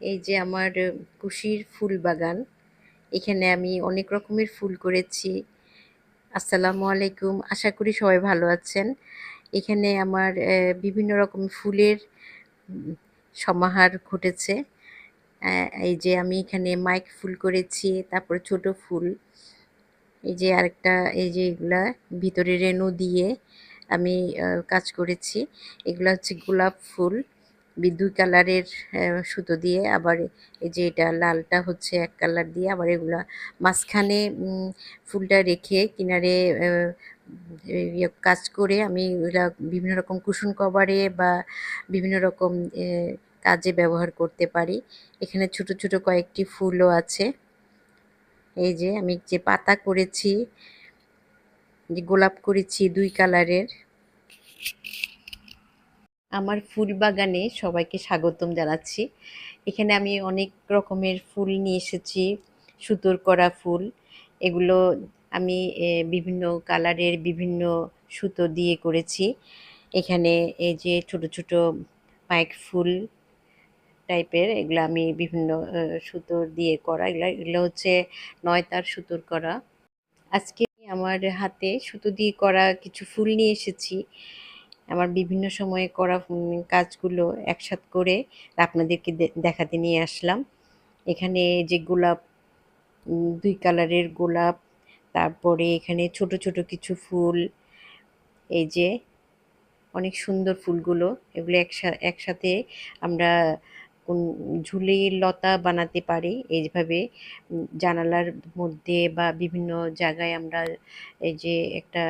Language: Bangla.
এই যে আমার কুশির ফুল বাগান, এখানে আমি অনেক রকমের ফুল করেছি। আসসালামু আলাইকুম, আশা করি সবাই ভালো আছেন। এখানে আমার বিভিন্ন রকম ফুলের সমাহার ঘটেছে। এই যে আমি এখানে মাইক ফুল করেছি, তারপর ছোট ফুল। এই যে আরেকটা, এই যে এগুলা ভিতরে রেনু দিয়ে আমি কাজ করেছি। এগুলা হচ্ছে গোলাপ ফুল। দুই কালারের সুতো দিয়ে, আবার এই যে এটা লালটা হচ্ছে এক কালার দিয়ে, আবার এগুলা মাঝখানে ফুলটা রেখে কিনারে ইয়ে কাজ করে আমি এগুলা বিভিন্ন রকম কুশন কভারে বা বিভিন্ন রকম কাজে ব্যবহার করতে পারি। এখানে ছোট ছোট কয়েকটি ফুলও আছে। এই যে আমি যে পাতা করেছি, যে গোলাপ করেছি দুই কালারের। আমার ফুল বাগানে সবাইকে স্বাগতম জানাচ্ছি। এখানে আমি অনেক রকমের ফুল নিয়ে এসেছি, সুতোর করা ফুল। এগুলো আমি বিভিন্ন কালারের বিভিন্ন সুতো দিয়ে করেছি। এখানে এই যে ছোট ছোট পাইক ফুল টাইপের, এগুলো আমি বিভিন্ন সুতোর দিয়ে করা। এগুলো এগুলো হচ্ছে নয়তার সুতোর করা। আজকে আমার হাতে সুতো দিয়ে করা কিছু ফুল নিয়ে এসেছি। আমার বিভিন্ন সময়ে করা কাজগুলো একসাথ করে আপনাদেরকে দেখাতে নিয়ে আসলাম। এখানে যে গোলাপ দুই কালারের গোলাপ, তারপরে এখানে ছোট ছোট কিছু ফুল, এই যে অনেক সুন্দর ফুলগুলো, এগুলো একসা- একসাথে আমরা কোন ঝুলির লতা বানাতে পারি। এইভাবে জানালার মধ্যে বা বিভিন্ন জায়গায় আমরা এই যে একটা